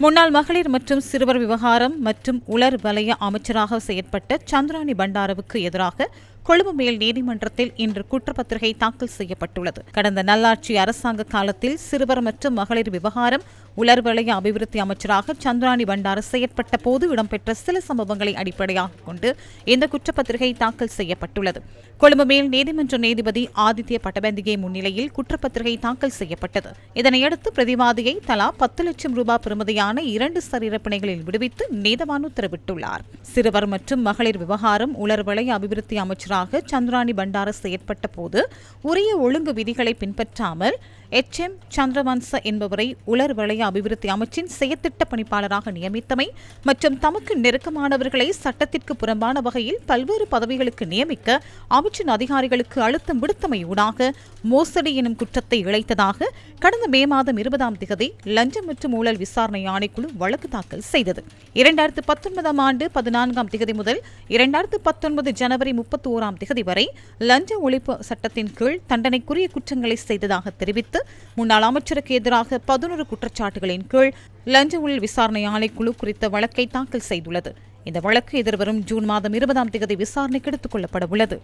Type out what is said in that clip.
முன்னாள் மகளிர் மற்றும் சிறுவர் விவகாரம் மற்றும் உலர் வலய அமைச்சராக செயற்பட்ட சந்திராணி பண்டாரவுக்கு எதிராக கொழும்பு மேல் நீதிமன்றத்தில் இன்று குற்றப்பத்திரிகை தாக்கல் செய்யப்பட்டுள்ளது. கடந்த நல்லாட்சி அரசாங்க காலத்தில் சிறுவர் மற்றும் மகளிர் விவகாரம் உலர் அபிவிருத்தி அமைச்சராக சந்திராணி பண்டார செயற்பட்ட போது இடம்பெற்ற சில சம்பவங்களை அடிப்படையாக கொண்டு இந்த குற்றப்பத்திரிகை தாக்கல் செய்யப்பட்டுள்ளது. கொழும்பு மேல் நீதிமன்ற நீதிபதி ஆதித்ய பட்டபந்திகை முன்னிலையில் குற்றப்பத்திரிகை தாக்கல் செய்யப்பட்டது. இதனையடுத்து பிரதிவாதியை தலா பத்து லட்சம் ரூபாய் பெறுமதியான இரண்டு சரீரப்பிணைகளில் விடுவித்து நீதவான் உத்தரவிட்டுள்ளார் சிறுவர் மற்றும் மகளிர் விவகாரம் உலர் அபிவிருத்தி அமைச்சராக சந்திராணி பண்டார செயற்பட்ட போது உரிய ஒழுங்கு விதிகளை பின்பற்றாமல் எச் எம் சந்திரவன்ச என்பவரை உலர் வலய அபிவிருத்தி அமைச்சின் செயற்திட்ட பணிப்பாளராக நியமித்தமை மற்றும் தமக்கு நெருக்கமானவர்களை சட்டத்திற்கு புறம்பான வகையில் பல்வேறு பதவிகளுக்கு நியமிக்க அமைச்சின் அதிகாரிகளுக்கு அழுத்தம் விடுத்தமை ஊடாக மோசடி எனும் குற்றத்தை இழைத்ததாக கடந்த மே மாதம் இருபதாம் திகதி லஞ்சம் மற்றும் ஊழல் விசாரணை ஆணைக்குழு வழக்கு தாக்கல் செய்தது. இரண்டாயிரத்து பத்தொன்பதாம் ஆண்டு பதினான்காம் திகதி முதல் இரண்டாயிரத்து பத்தொன்பது ஜனவரி முப்பத்தி ஓராம் திகதி வரை லஞ்ச ஒழிப்பு சட்டத்தின் கீழ் தண்டனைக்குரிய குற்றங்களை செய்ததாக தெரிவித்து முன்னாள் அமைச்சருக்கு எதிராக பதினொரு குற்றச்சாட்டுகளின் கீழ் லஞ்ச ஊழல் விசாரணை ஆணைக்குழு குறித்த வழக்கை தாக்கல் செய்துள்ளது. இந்த வழக்கு எதிர்வரும் ஜூன் மாதம் இருபதாம் தேதி விசாரணைக்கு எடுத்துக் கொள்ளப்பட உள்ளது.